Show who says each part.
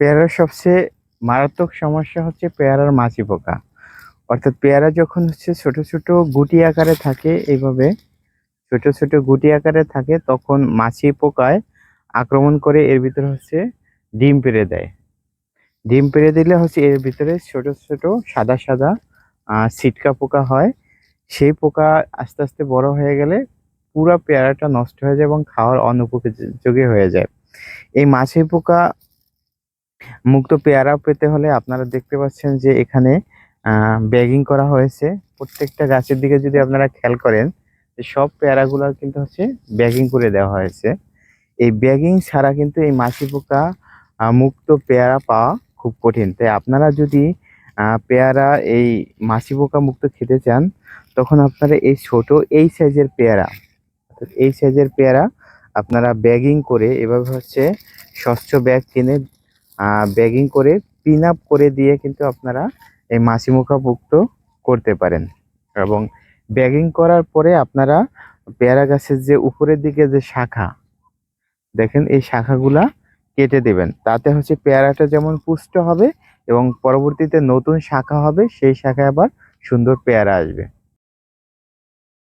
Speaker 1: পেয়ারার সবচেয়ে মারাত্মক সমস্যা হচ্ছে পেয়ারার মাছি পোকা। অর্থাৎ পেয়ারা যখন হচ্ছে ছোট ছোট গুটি আকারে থাকে এইভাবে, ছোট ছোট গুটি আকারে থাকে, তখন মাছি পোকায় আক্রমণ করে এর ভিতরে হচ্ছে ডিম পেড়ে দেয়। ডিম পেড়ে দিলে হচ্ছে এর ভিতরে ছোট ছোট সাদা সাদা ছিটকা পোকা হয়। সেই পোকা আস্তে আস্তে বড় হয়ে গেলে পুরো পেয়ারাটা নষ্ট হয়ে যায় এবং খাওয়ার অনুপযোগী হয়ে যায়। এই মাছি পোকা মুক্ত পেয়ারা পেতে হলে আপনারা দেখতে পাচ্ছেন যে এখানে ব্যাগিং করা হয়েছে। প্রত্যেকটা গাছের দিকে যদি আপনারা খেয়াল করেন সব পেয়ারাগুলো কিন্তু হচ্ছে ব্যাগিং করে দেওয়া হয়েছে। এই ব্যাগিং ছাড়া কিন্তু এই মাছি পোকা মুক্ত পেয়ারা পাওয়া খুব কঠিন। তাই আপনারা যদি পেয়ারা এই মাছি পোকা মুক্ত খেতে চান, তখন আপনারা এই ছোট এই সাইজের পেয়ারা এই সাইজের পেয়ারা আপনারা ব্যাগিং করে এভাবে হচ্ছে স্বচ্ছ ব্যাগ কিনে ব্যাগিং করে পিন আপ করে দিয়ে কিন্তু আপনারা এই মাছি মুখা মুক্ত করতে পারেন। এবং ব্যাগিং করার পরে আপনারা পেয়ারা গাছের যে উপরের দিকে যে শাখা, দেখেন এই শাখাগুলা কেটে দেবেন। তাতে হচ্ছে পেয়ারাটা যেমন পুষ্ট হবে এবং পরবর্তীতে নতুন শাখা হবে, সেই শাখায় আবার সুন্দর পেয়ারা আসবে।